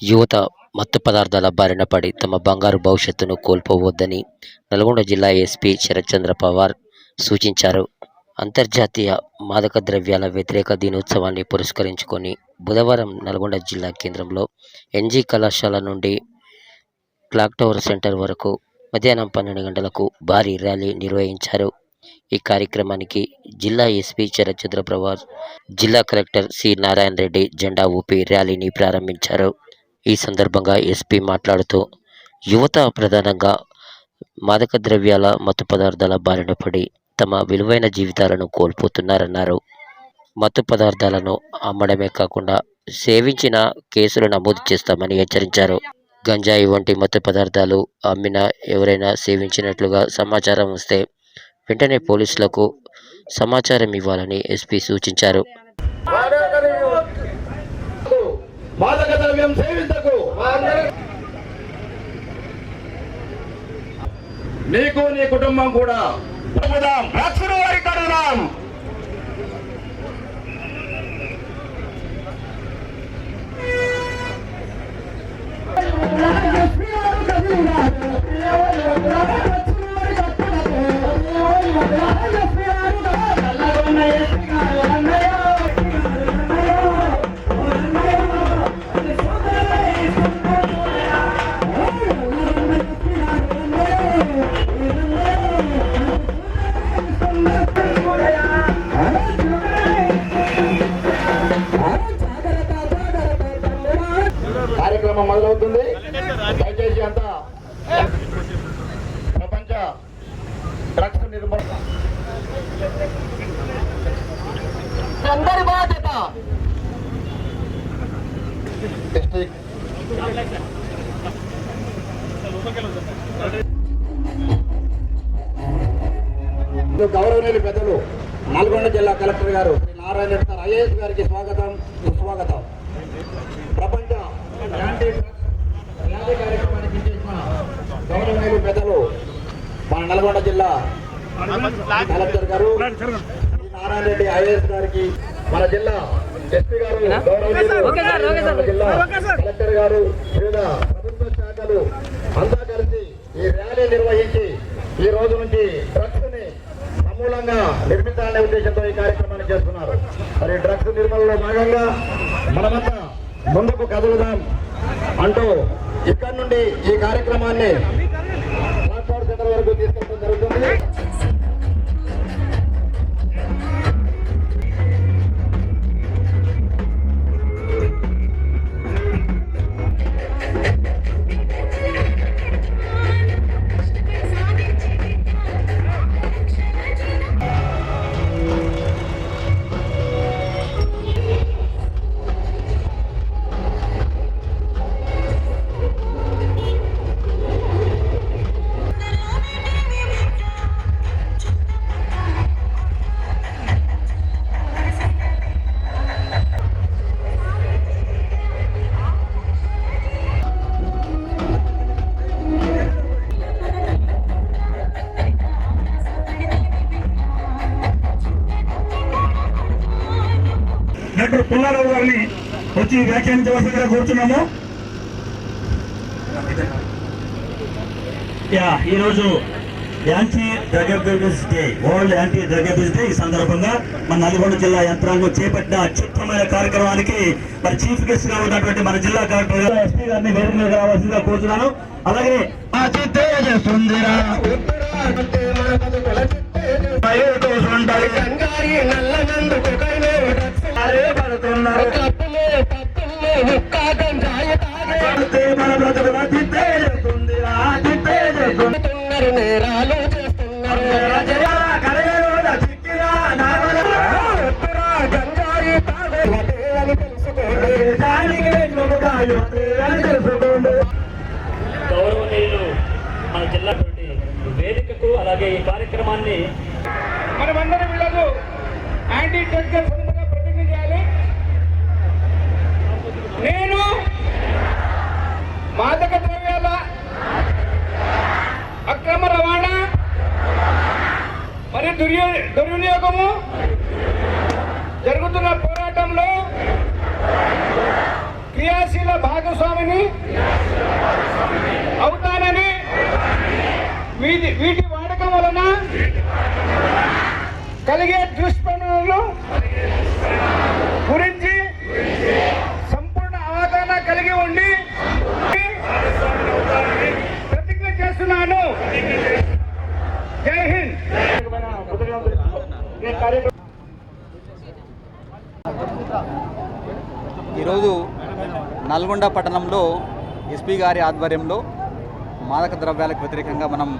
యువత మత్తు పదార్థాల బారిన పడి తమ బంగారు భవిష్యత్తును కోల్పోవద్దని నల్గొండ జిల్లా ఎస్పీ శరత్చంద్ర పవార్ సూచించారు. అంతర్జాతీయ మాదక ద్రవ్యాల వ్యతిరేక దినోత్సవాన్ని పురస్కరించుకొని బుధవారం నల్గొండ జిల్లా కేంద్రంలో ఎన్జీ కళాశాల నుండి క్లాక్ టవర్ సెంటర్ వరకు మధ్యాహ్నం పన్నెండు గంటలకు భారీ ర్యాలీ నిర్వహించారు. ఈ కార్యక్రమానికి జిల్లా ఎస్పీ శరత్చంద్ర పవార్ జిల్లా కలెక్టర్ సి నారాయణ రెడ్డి జెండా ఊపి ర్యాలీని ప్రారంభించారు. ఈ సందర్భంగా ఎస్పీ మాట్లాడుతూ యువత ప్రధానంగా మాదక ద్రవ్యాల మత్తు పదార్థాల బారిన పడి తమ విలువైన జీవితాలను కోల్పోతున్నారన్నారు. మత్తు పదార్థాలను అమ్మడమే కాకుండా సేవించిన కేసులు నమోదు చేస్తామని హెచ్చరించారు. గంజాయి వంటి మత్తు పదార్థాలు అమ్మిన ఎవరైనా సేవించినట్లుగా సమాచారం వస్తే వెంటనే పోలీసులకు సమాచారం ఇవ్వాలని ఎస్పీ సూచించారు మాదక ద్రవ్యం సేవించకు నీకు నీ కుటుంబం కూడా కడుగుదాం రక్షణ వారి కడుగుదాం కార్యక్రమం అందరి బాధ్యత డిస్ట్రిక్ట్ గౌరవనీయులు పెద్దలు నల్గొండ జిల్లా కలెక్టర్ గారు శ్రీ నారాయణ రెడ్డి సార్ ఐఏఎస్ గారికి స్వాగతం సుస్వాగతం. ప్రపంచ యాంటీ డ్రగ్స్ ర్యాలీ కార్యక్రమానికి గౌరవనీయులు పెద్దలు మన నల్గొండ జిల్లా కలెక్టర్ గారు శ్రీ నారాయణ రెడ్డి ఐఏఎస్ గారికి మన జిల్లా ఎస్పీ గారు జిల్లా కలెక్టర్ గారు వివిధ ప్రభుత్వ శాఖలు అంతా కలిసి ఈ ర్యాలీ నిర్వహించి ఈ రోజు నుంచి డ్రగ్స్ని సమూలంగా నిర్మించాలనే ఉద్దేశంతో ఈ కార్యక్రమాన్ని చేస్తున్నారు. మరి డ్రగ్స్ నిర్మూలనలో భాగంగా మనమంతా ముందుకు కదులుదాం అంటూ ఇక్కడ నుండి ఈ కార్యక్రమాన్ని ప్లాట్ఫామ్ సెంటర్ వరకు తీసుకెళ్ళడం జరుగుతుంది. పుల్లారావు గారిని వచ్చి వ్యాఖ్యానించవలసిందిగా కోరుతున్నాము యా ఈరోజు anti drug abuse day world anti drug abuse day. ఈ సందర్భంగా మన నల్గొండ జిల్లా యంత్రాంగం చేపట్టిన అత్యుత్తమైన కార్యక్రమానికి మరి చీఫ్ గెస్ట్గా ఉన్నటువంటి మన జిల్లా కలెక్టర్ గారు ఎస్పీ గారిని వేదిక మీద రావాల్సిందిగా కోరుతున్నాను అలాగే. అరే తెలుసుకోండి. గౌరవనీయులు మన జిల్లా వేదికకు అలాగే ఈ కార్యక్రమాన్ని మనమందరం వీళ్ళకు యాంటీ డ్రగ్ నేను మాదక ద్రవ్యాల అక్రమ రవాణా మరియు దుర్యో దుర్వినియోగము జరుగుతున్న పోరాటంలో క్రియాశీల భాగస్వామిని అవుతానని వీటి వీటి వాడకం వలన కలిగే దుష్పరిణామాలు ఈరోజు నల్గొండ పట్టణంలో ఎస్పీ గారి ఆధ్వర్యంలో మాదక ద్రవ్యాలకు వ్యతిరేకంగా మనం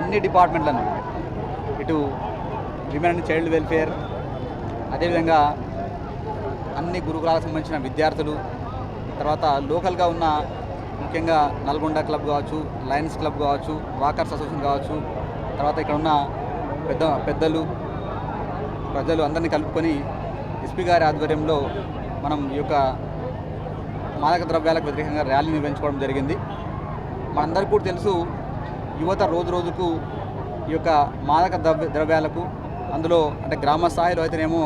అన్ని డిపార్ట్మెంట్లను ఇటు విమెన్ అండ్ చైల్డ్ వెల్ఫేర్ అదేవిధంగా అన్ని గురుకులాలకు సంబంధించిన విద్యార్థులు తర్వాత లోకల్గా ఉన్న ముఖ్యంగా నల్గొండ క్లబ్ కావచ్చు లయన్స్ క్లబ్ కావచ్చు వాకర్స్ అసోసియేషన్ కావచ్చు తర్వాత ఇక్కడ ఉన్న పెద్ద పెద్దలు ప్రజలు అందరినీ కలుపుకొని ఎస్పీ గారి ఆధ్వర్యంలో మనం ఈ యొక్క మాదక ద్రవ్యాలకు వ్యతిరేకంగా ర్యాలీ నిర్వహించుకోవడం జరిగింది. మనందరికీ కూడా తెలుసు యువత రోజు రోజుకు ఈ యొక్క మాదక ద్రవ్య ద్రవ్యాలకు అందులో అంటే గ్రామ స్థాయిలో అయితేనేమో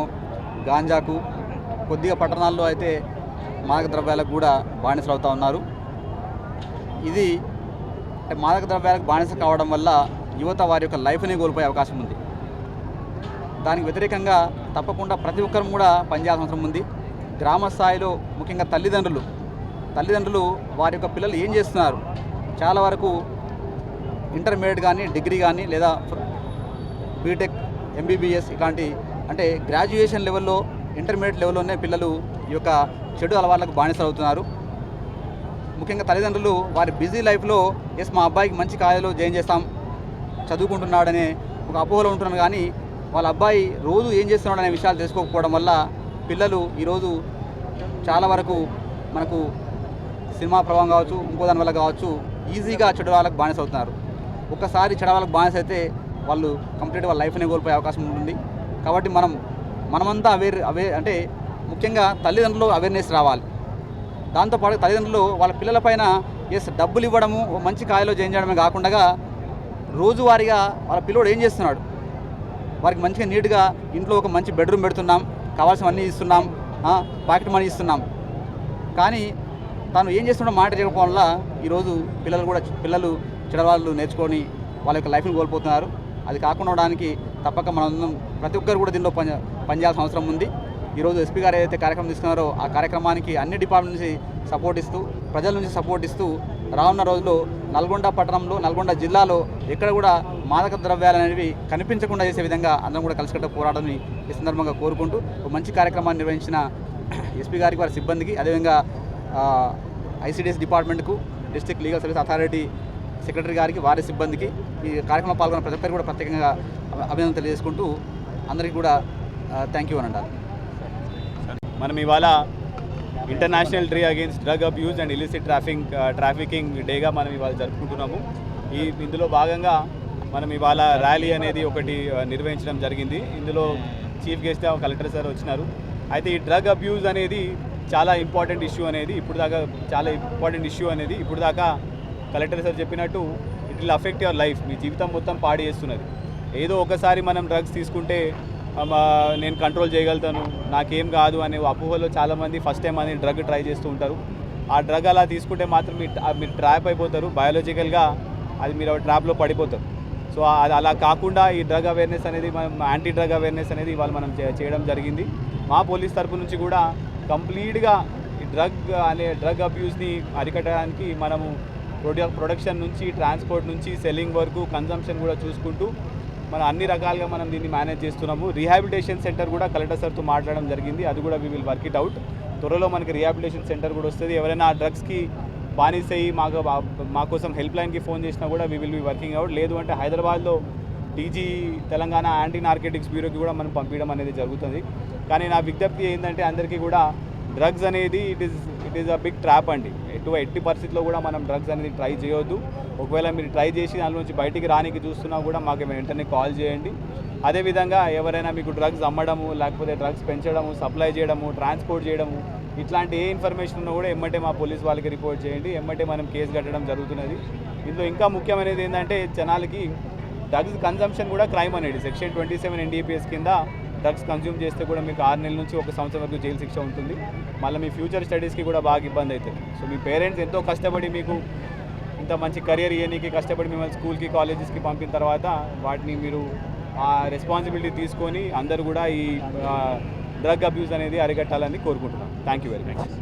గాంజాకు కొద్దిగా పట్టణాల్లో అయితే మాదక ద్రవ్యాలకు కూడా బానిసలు అవుతూ ఉన్నారు. ఇది అంటే మాదక ద్రవ్యాలకు బానిస కావడం వల్ల యువత వారి యొక్క లైఫ్ని కోల్పోయే అవకాశం ఉంది. దానికి వ్యతిరేకంగా తప్పకుండా ప్రతి ఒక్కరు కూడా పనిచేయాల్సిన అవసరం ఉంది. గ్రామ స్థాయిలో ముఖ్యంగా తల్లిదండ్రులు తల్లిదండ్రులు వారి యొక్క పిల్లలు ఏం చేస్తున్నారు? చాలా వరకు ఇంటర్మీడియట్ కానీ డిగ్రీ కానీ లేదా బీటెక్ ఎంబీబీఎస్ ఇలాంటి అంటే గ్రాడ్యుయేషన్ లెవెల్లో ఇంటర్మీడియట్ లెవెల్లోనే పిల్లలు ఈ యొక్క చెడు అలవాట్లకు బానిసలు అవుతున్నారు ముఖ్యంగా తల్లిదండ్రులు వారి బిజీ లైఫ్లో ఎస్ మా అబ్బాయికి మంచి కాలేజీలో జాయిన్ చేస్తాం చదువుకుంటున్నాడనే ఒక అపోహలో ఉంటున్నాను కానీ వాళ్ళ అబ్బాయి రోజు ఏం చేస్తున్నాడు అనే విషయాలు తెలుసుకోకపోవడం వల్ల పిల్లలు ఈరోజు చాలా వరకు మనకు సినిమా ప్రభావం కావచ్చు ఇంకో దానివల్ల కావచ్చు ఈజీగా చెడు వాళ్ళకి బానిస అవుతున్నారు. ఒక్కసారి చెడు వాళ్ళకి బానిస అయితే వాళ్ళు కంప్లీట్ వాళ్ళ లైఫ్ని కోల్పోయే అవకాశం ఉంటుంది. కాబట్టి మనం మనమంతా అవేర్ అవే అంటే ముఖ్యంగా తల్లిదండ్రులు అవేర్నెస్ రావాలి. దాంతోపాటు తల్లిదండ్రులు వాళ్ళ పిల్లల పైన ఎస్ డబ్బులు ఇవ్వడము మంచి కాయలో చేయించడమే కాకుండా రోజువారీగా వాళ్ళ పిల్లోడు ఏం చేస్తున్నాడు? వారికి మంచిగా నీట్గా ఇంట్లో ఒక మంచి బెడ్రూమ్ పెడుతున్నాం కావాల్సినవన్నీ ఇస్తున్నాం పాకెట్ మనీ ఇస్తున్నాం. కానీ తాను ఏం చేస్తున్నాడో మాట చేయకపోవడం వల్ల ఈరోజు పిల్లలు కూడా పిల్లలు చెడవాళ్ళు నేర్చుకొని వాళ్ళ యొక్క లైఫ్ని కోల్పోతున్నారు. అది కాకుండా ఉండడానికి తప్పక మనం ప్రతి ఒక్కరు కూడా దీనిలో పని పనిచేయాల్సిన అవసరం ఉంది. ఈరోజు ఎస్పీ గారు ఏదైతే కార్యక్రమం తీసుకున్నారో ఆ కార్యక్రమానికి అన్ని డిపార్ట్మెంట్ నుంచి సపోర్ట్ ఇస్తూ ప్రజల నుంచి సపోర్ట్ ఇస్తూ రానున్న రోజుల్లో నల్గొండ పట్టణంలో నల్గొండ జిల్లాలో ఎక్కడ కూడా మాదక ద్రవ్యాలు అనేవి కనిపించకుండా చేసే విధంగా అందరం కూడా కలిసికట్ట పోరాడని ఈ సందర్భంగా కోరుకుంటూ ఒక మంచి కార్యక్రమాన్ని నిర్వహించిన ఎస్పీ గారికి వారి సిబ్బందికి అదేవిధంగా ICDS డిపార్ట్మెంట్కు district legal service authority secretary గారికి వారి సిబ్బందికి ఈ కార్యక్రమంలో పాల్గొన్న ప్రతి ఒక్కరికి కూడా ప్రత్యేకంగా అభినందన తెలియజేసుకుంటూ అందరికీ కూడా థ్యాంక్ యూ అని అంటారు. మనం ఇవాళ international day against drug abuse and illicit trafficking trafficking డేగా మనం ఇవాళ జరుపుకుంటున్నాము. ఈ ఇందులో భాగంగా మనం ఇవాళ ర్యాలీ అనేది ఒకటి నిర్వహించడం జరిగింది. ఇందులో చీఫ్ గెస్ట్గా కలెక్టర్ సార్ వచ్చినారు. అయితే ఈ డ్రగ్ అబ్యూజ్ అనేది చాలా ఇంపార్టెంట్ ఇష్యూ అనేది ఇప్పుడు దాకా చాలా ఇంపార్టెంట్ ఇష్యూ అనేది ఇప్పుడు దాకా కలెక్టర్ సార్ చెప్పినట్టు it will affect your life. మీ జీవితం మొత్తం పాడు చేస్తున్నది. ఏదో ఒకసారి మనం డ్రగ్స్ తీసుకుంటే నేను కంట్రోల్ చేయగలుగుతాను. నాకేం కాదు అనే అపోహలో చాలామంది ఫస్ట్ టైం అనేది డ్రగ్ ట్రై చేస్తూ ఉంటారు. ఆ డ్రగ్ అలా తీసుకుంటే మాత్రం మీరు ట్రాప్ అయిపోతారు. బయాలజికల్గా అది మీరు ట్రాప్లో పడిపోతారు. సో అది అలా కాకుండా ఈ డ్రగ్ అవేర్నెస్ అనేది మనం యాంటీ డ్రగ్ అవేర్నెస్ అనేది ఇవాళ మనం చే- చేయడం జరిగింది. మా పోలీస్ తరపు నుంచి కూడా కంప్లీట్గా ఈ డ్రగ్ అనే డ్రగ్ అబ్యూస్ని అరికట్టడానికి మనము ప్రొడక్షన్ నుంచి ట్రాన్స్పోర్ట్ నుంచి సెల్లింగ్ వరకు కన్జంప్షన్ కూడా చూసుకుంటూ మనం అన్ని రకాలుగా మనం దీన్ని మేనేజ్ చేస్తున్నాము. రీహాబిలిటేషన్ సెంటర్ కూడా కలెక్టర్ సార్తో మాట్లాడడం జరిగింది. అది కూడా we will work it out త్వరలో మనకి రీహాబిలిటేషన్ సెంటర్ కూడా వస్తుంది. ఎవరైనా ఆ డ్రగ్స్కి బానిసయ్యి మాకు మా కోసం హెల్ప్ లైన్కి ఫోన్ చేసినా కూడా we will be working out లేదు అంటే హైదరాబాద్లో టీజీ తెలంగాణ యాంటీ నార్కెటిక్స్ బ్యూరోకి కూడా మనం పంపించడం అనేది జరుగుతుంది. కానీ నా విజ్ఞప్తి ఏంటంటే అందరికీ కూడా డ్రగ్స్ అనేది it is it is a big trap అండి. ఎటు ఎట్టి పరిస్థితిలో కూడా మనం డ్రగ్స్ అనేది ట్రై చేయొద్దు. ఒకవేళ మీరు ట్రై చేసి దాని నుంచి బయటికి రానికి చూస్తున్నా కూడా మాకు వెంటనే కాల్ చేయండి. అదేవిధంగా ఎవరైనా మీకు డ్రగ్స్ అమ్మడము లేకపోతే డ్రగ్స్ పెంచడము సప్లై చేయడము ట్రాన్స్పోర్ట్ చేయడము ఇట్లాంటి ఏ ఇన్ఫర్మేషన్ ఉన్నా కూడా ఎమ్మటే మా పోలీస్ వాళ్ళకి రిపోర్ట్ చేయండి. ఎమ్మటే మనం కేసు కట్టడం జరుగుతున్నది. ఇందులో ఇంకా ముఖ్యమైనది ఏంటంటే జనాలకి డ్రగ్స్ కన్జంప్షన్ కూడా క్రైమ్ అనేది సెక్షన్ ట్వంటీ సెవెన్ ఎన్డీపీఎస్ కింద డ్రగ్స్ కన్జ్యూమ్ చేస్తే కూడా మీకు ఆరు నెలల నుంచి ఒక సంవత్సరం వరకు జైలు శిక్ష ఉంటుంది. మళ్ళీ మీ ఫ్యూచర్ స్టడీస్కి కూడా బాగా ఇబ్బంది అవుతుంది. సో మీ పేరెంట్స్ ఎంతో కష్టపడి మీకు ఇంత మంచి కెరియర్ ఇవ్వడానికి కష్టపడి మిమ్మల్ని స్కూల్కి కాలేజెస్కి పంపిన తర్వాత వాటిని మీరు ఆ రెస్పాన్సిబిలిటీ తీసుకొని అందరూ కూడా ఈ డ్రగ్ అబ్యూస్ అనేది అరికట్టాలని కోరుకుంటున్నాను థ్యాంక్ యూ వెరీ మచ్